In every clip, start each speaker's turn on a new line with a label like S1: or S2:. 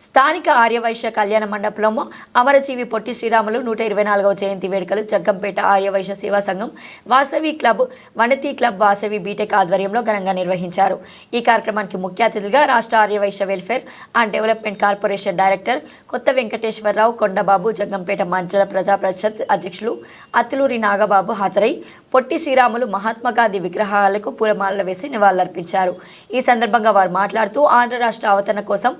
S1: స్థానిక ఆర్యవైశ్య కళ్యాణ మండపంలో అమరజీవి పొట్టి శ్రీరాములు నూట ఇరవై నాలుగవ జయంతి వేడుకలు Jaggampeta Aryavysya Seva Sangham Vasavi club Vanitha club Vasavi B Tech ఆధ్వర్యంలో ఘనంగా నిర్వహించారు. ఈ కార్యక్రమానికి ముఖ్య అతిథిగా రాష్ట్ర Aryavysya welfare and development corporation director Kotha Venkateswararao Kondababu Jaggampeta మంచళ ప్రజా పరిషత్ అధ్యక్షులు అత్తులూరి నాగబాబు హాజరై పొట్టి శ్రీరాములు మహాత్మాగాంధీ విగ్రహాలకు పూలమాలలు వేసి నివాళులర్పించారు. ఈ సందర్భంగా వారు మాట్లాడుతూ ఆంధ్ర రాష్ట్ర అవతరణ కోసం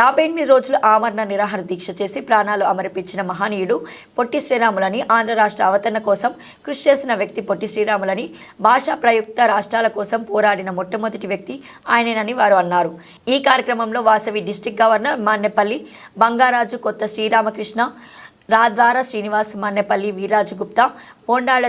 S1: యాభై ఎనిమిది రోజులు ఆమరణ నిరాహార దీక్ష చేసి ప్రాణాలు అమరపించిన మహనీయుడు పొట్టి శ్రీరాములని ఆంధ్ర రాష్ట్ర అవతరణ కోసం కృషి చేసిన వ్యక్తి పొట్టి శ్రీరాములని భాషా ప్రయుక్త రాష్ట్రాల కోసం పోరాడిన మొట్టమొదటి వ్యక్తి ఆయనేనని వారు అన్నారు. ఈ కార్యక్రమంలో వాసవి డిస్టిక్ గవర్నర్ మాన్నెపల్లి బంగారాజు కొత్త శ్రీరామకృష్ణ రాద్వార శ్రీనివాస్ మన్నెపల్లి వీరాజు గుప్తా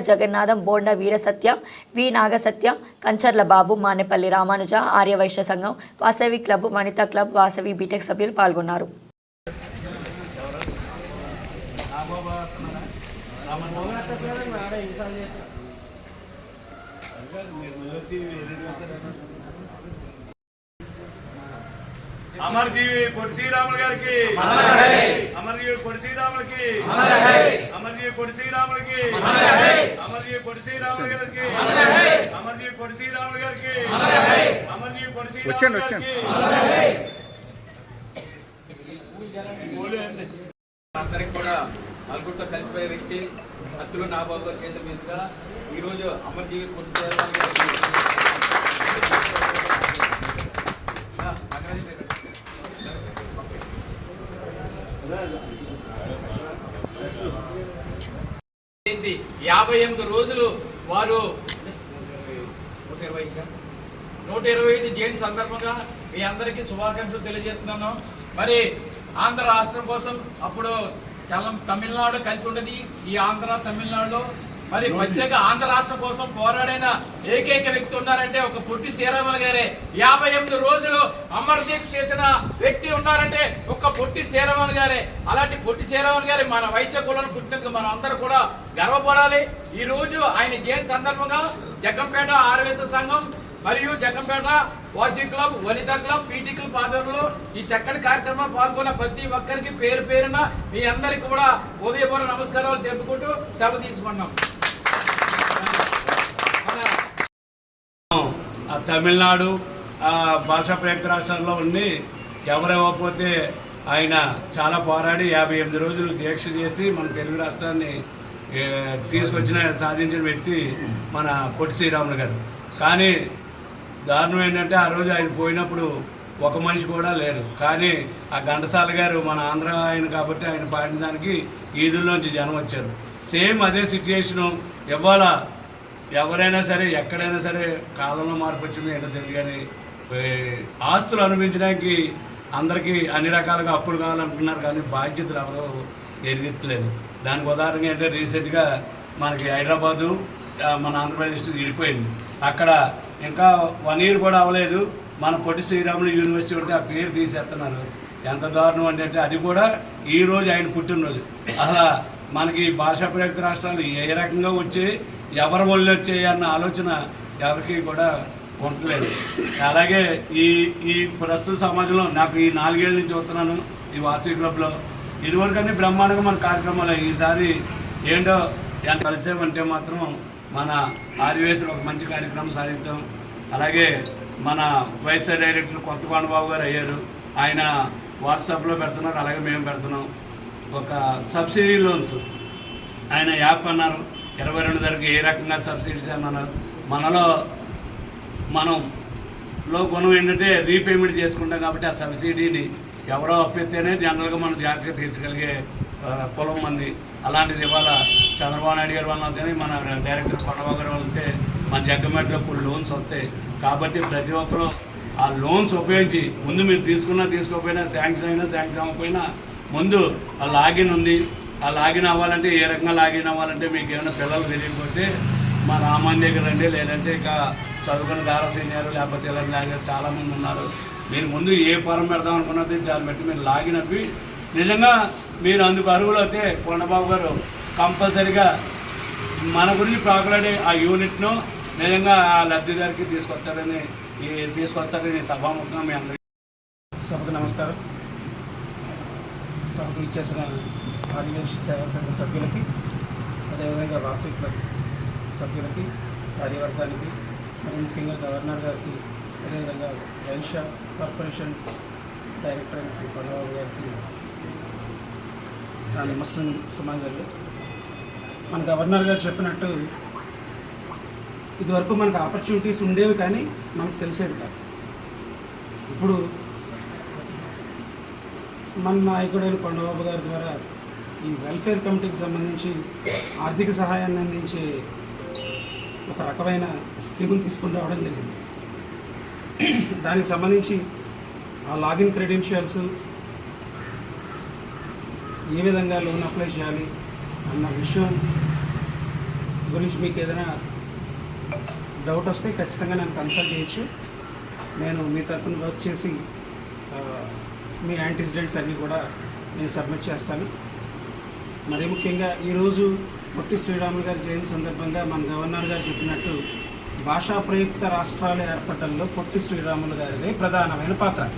S1: జగన్నాథం బోండా వీరసత్య వి నాగసత్య కంచర్ల బాబు Manepalli Ramanuja Aryavysya Sangham Vasavi club Vanitha club Vasavi B Tech సభ్యులు పాల్గొన్నారు.
S2: అమర్జీవి పొట్టి శ్రీరాములు గారికి. అమర్జీవి పొట్టి శ్రీరాములకి. అమర్జీవి పొట్టి శ్రీరాములకి. అమర్జీవి పొట్టి శ్రీరాములు గారికి. అమర్జీవి పొట్టి శ్రీరాములు గారికి. అమర్జీవి పొట్టి శ్రీరాములు గారికి.
S3: అందరికి కూడా నలుగురితో కలిసిపోయే వ్యక్తి అత్తులు నాబాబు గారి చేతుల మీదుగా ఈరోజు అమర్జీవి పొట్టి శ్రీరాములు గారికి ఆ, నాగరాజు గారు. జయంతి యాభై ఎనిమిది రోజులు వారు నూట ఇరవై నూట ఇరవై ఐదు జయంతి సందర్భంగా మీ అందరికీ శుభాకాంక్షలు తెలియజేస్తున్నాను. మరి ఆంధ్ర రాష్ట్రం కోసం అప్పుడు చాలా తమిళనాడు కలిసి ఉండేది. ఈ ఆంధ్ర తమిళనాడులో మరి ప్రత్యేక ఆంధ్ర రాష్ట్రం కోసం పోరాడిన ఏకైక వ్యక్తి ఉన్నారంటే ఒక పొట్టి శ్రీరాములు గారే. యాభై ఎనిమిది రోజులు అమర దీక్ష చేసిన వ్యక్తి ఉన్నారంటే ఒక పొట్టి శ్రీరాములు గారే. అలాంటి పొట్టి శ్రీరాములు గారి మన వైశ్య కులను పుట్టినందుకు మనం అందరూ కూడా గర్వపడాలి. ఈ రోజు ఆయన జయంతి సందర్భంగా? జగ్గంపేట ఆర్వేశ సంఘం మరియు జగ్గంపేట వాసి club Vanitha club PT club ఆధ్వర్యంలో ఈ చక్కటి కార్యక్రమంలో పాల్గొన్న ప్రతి ఒక్కరికి పేరు పేరున మీ అందరికి కూడా ఉదయపూర్వ నమస్కారాలు చెప్పుకుంటూ సెలవు తీసుకున్నాం మన
S2: ఆ తమిళనాడు ఆ భాషా ప్రయుక్త రాష్ట్రాల్లో ఉండి ఎవరెవ్వకపోతే ఆయన చాలా పోరాడి యాభై ఎనిమిది రోజులు దీక్ష చేసి మన తెలుగు రాష్ట్రాన్ని తీసుకొచ్చిన సాధించిన వ్యక్తి మన పొట్టి శ్రీరాములు గారు. కానీ దారుణం ఏంటంటే ఆ రోజు ఆయన పోయినప్పుడు ఒక మనిషి కూడా లేరు. కానీ ఆ ఘంటసాల గారు మన ఆంధ్ర ఆయన కాబట్టి ఆయన పాడిన దానికి ఈదుల్లోంచి జనం వచ్చారు. సేమ్ అదే సిచ్యుయేషను ఇవాళ ఎవరైనా సరే ఎక్కడైనా సరే కాలంలో మార్పు వచ్చింది ఏంటో తెలియదు కానీ ఆస్తులు అనుభవించడానికి అందరికీ అన్ని రకాలుగా అప్పులు కావాలంటున్నారు కానీ బాధ్యతలు ఎవరు ఎరిగెత్తలేదు. దానికి ఉదాహరణ అంటే రీసెంట్గా మనకి హైదరాబాదు మన ఆంధ్రప్రదేశ్ విడిపోయింది. అక్కడ ఇంకా వన్ ఇయర్ కూడా అవ్వలేదు. మన పొట్టి శ్రీరాములు యూనివర్సిటీ ఉంటే ఆ పేరు తీసేస్తున్నారు. ఎంత దారుణం అంటే అంటే అది కూడా ఈ రోజు ఆయన పుట్టినరోజు. అసలు మనకి భాషా ప్రయుక్త రాష్ట్రాలు ఏ రకంగా వచ్చి ఎవరి వల్ల వచ్చేయన్న ఆలోచన ఎవరికి కూడా ఉండలేదు అలాగే ఈ ఈ ప్రస్తుత సమాజంలో నాకు ఈ నాలుగేళ్ళ నుంచి చూస్తున్నాను ఈ వాసీ క్లబ్లో. ఇదివరకన్నీ బ్రహ్మాండంగా మన కార్యక్రమాలు ఈసారి ఏంటో ఎంత కలిసామంటే మాత్రం మన ఆదివేశంలో ఒక మంచి కార్యక్రమం సాధిద్దాం. అలాగే మన వైస్ డైరెక్టర్ కొత్త కొండబాబు గారు అయ్యారు. ఆయన వాట్సాప్లో పెడుతున్నారు అలాగే మేము పెడుతున్నాం. ఒక సబ్సిడీ లోన్స్. ఆయన యాప్ అన్నారు. ఇరవై రెండు ధరకు ఏ రకంగా సబ్సిడీస్ అన్నారు మనలో మనం లో గుణం ఏంటంటే రీపేమెంట్ చేసుకుంటాం కాబట్టి ఆ సబ్సిడీని ఎవరో అప్పిస్తేనే జనరల్గా మనం జాగ్రత్తగా తీర్చగలిగే కులం మంది. అలాంటిది ఇవాళ చంద్రబాబు నాయుడు గారి వల్ల అవుతాయి మన డైరెక్టర్ కొండబాబు గారు వల్ల మన జగ్గమెట్లో ఇప్పుడు లోన్స్ వస్తాయి. కాబట్టి ప్రతి ఒక్కరూ ఆ లోన్స్ ఉపయోగించి ముందు మీరు తీసుకున్నా తీసుకోకపోయినా శాంక్షన్ అయినా శాంక్షన్ అవ్వకపోయినా ముందు ఆ లాగిన్ ఉంది. ఆ లాగిన్ అవ్వాలంటే ఏ రకంగా లాగిన్ అవ్వాలంటే మీకు ఏమైనా పిల్లలు తెలియకపోతే మా రామాన్ దగ్గర రండి లేదంటే ఇక చదువుకున్న దారా సీనియర్ లేకపోతే ఇలాంటి లాగారు చాలామంది ఉన్నారు. మీరు ముందు ఏ ఫారం పెడదాం అనుకున్నది దాన్ని బట్టి మీరు లాగిన్ అప్పి నిజంగా మీరు అందుకు అరువులు అయితే కొండబాబు గారు కంపల్సరిగా మన గురించి ప్రాకులాడే ఆ యూనిట్ను నిజంగా ఆ లబ్ధిదారికి తీసుకొస్తారని ఈ తీసుకొస్తారని సభాముఖంగా మీ అందరికీ
S4: సభకు నమస్కారం. సభకు ఇచ్చేసిన ఆదివేశ సేవా సంఘ సభ్యులకి అదేవిధంగా వాసవి క్లబ్ సభ్యులకి కార్యవర్గానికి మరి ముఖ్యంగా గవర్నర్ గారికి అదేవిధంగా వైశ్య కార్పొరేషన్ డైరెక్టర్ అయిన గారికి నా నమస్సం సుమాంజలు మన గవర్నర్ గారు చెప్పినట్టు ఇదివరకు మనకు ఆపర్చునిటీస్ ఉండేవి కానీ మనకు తెలిసేది కాదు. ఇప్పుడు మన నాయకుడైన కొండబాబు గారి ద్వారా ఈ వెల్ఫేర్ కమిటీకి సంబంధించి ఆర్థిక సహాయాన్ని అందించే ఒక రకమైన స్కీమ్ని తీసుకుని రావడం జరిగింది. దానికి సంబంధించి ఆ లాగిన్ క్రెడెన్షియల్స్ ఏ విధంగా లోన్ అప్లై చేయాలి అన్న విషయం గురించి మీకు ఏదైనా డౌట్ వస్తే ఖచ్చితంగా నేను కన్సల్ట్ చేయొచ్చు. నేను మీ తరఫున వర్క్ చేసి మీ యాంటిసిడెంట్స్ అన్నీ కూడా నేను సబ్మిట్ చేస్తాను. మరి ముఖ్యంగా ఈరోజు పొట్టి శ్రీరాములు గారి జయంతి సందర్భంగా మన గవర్నర్ గారు చెప్పినట్టు భాషా ప్రయుక్త రాష్ట్రాలు ఏర్పడటంలో పొట్టి శ్రీరాములు గారిదే ప్రధానమైన పాత్ర.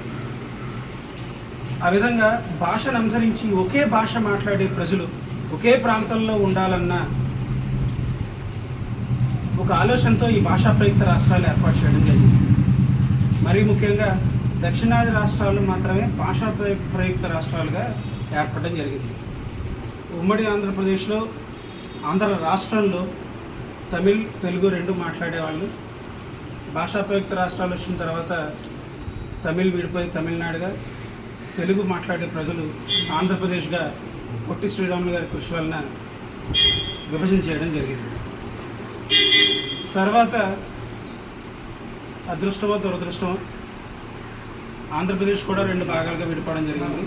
S4: ఆ విధంగా భాషను అనుసరించి ఒకే భాష మాట్లాడే ప్రజలు ఒకే ప్రాంతంలో ఉండాలన్న ఒక ఆలోచనతో ఈ భాషా ప్రయుక్త రాష్ట్రాలు ఏర్పాటు చేయడం జరిగింది. మరీ ముఖ్యంగా దక్షిణాది రాష్ట్రాలు మాత్రమే భాషా ప్రయు- ప్రయుక్త రాష్ట్రాలుగా ఏర్పడడం జరిగింది. ఉమ్మడి ఆంధ్రప్రదేశ్లో ఆంధ్ర రాష్ట్రంలో తమిళ్ తెలుగు రెండు మాట్లాడేవాళ్ళు. భాషా ప్రయుక్త రాష్ట్రాలు వచ్చిన తర్వాత తమిళ్ విడిపోయి తమిళనాడుగా తెలుగు మాట్లాడే ప్రజలు ఆంధ్రప్రదేశ్గా పొట్టి శ్రీరాములు గారి కృషి వలన విభజన చేయడం జరిగింది. తర్వాత అదృష్టమో దురదృష్టమో ఆంధ్రప్రదేశ్ కూడా రెండు భాగాలుగా విడిపోవడం జరిగింది.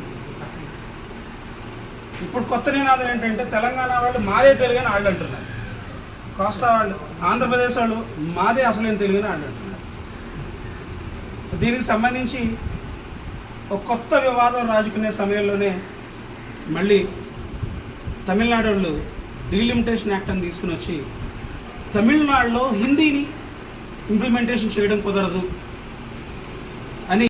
S4: ఇప్పుడు కొత్త నినాదం ఏంటంటే తెలంగాణ వాళ్ళు మాదే తెలుగు అని వాళ్ళు అంటున్నారు. కోస్తా వాళ్ళు ఆంధ్రప్రదేశ్ వాళ్ళు మాదే అసలేం తెలుగు అని వాళ్ళు అంటున్నారు. దీనికి సంబంధించి ఒక కొత్త వివాదం రాజుకునే సమయంలోనే మళ్ళీ తమిళనాడు వాళ్ళు డీలిమిటేషన్ యాక్ట్ అని తీసుకుని వచ్చి తమిళనాడులో హిందీని ఇంప్లిమెంటేషన్ చేయడం కుదరదు అని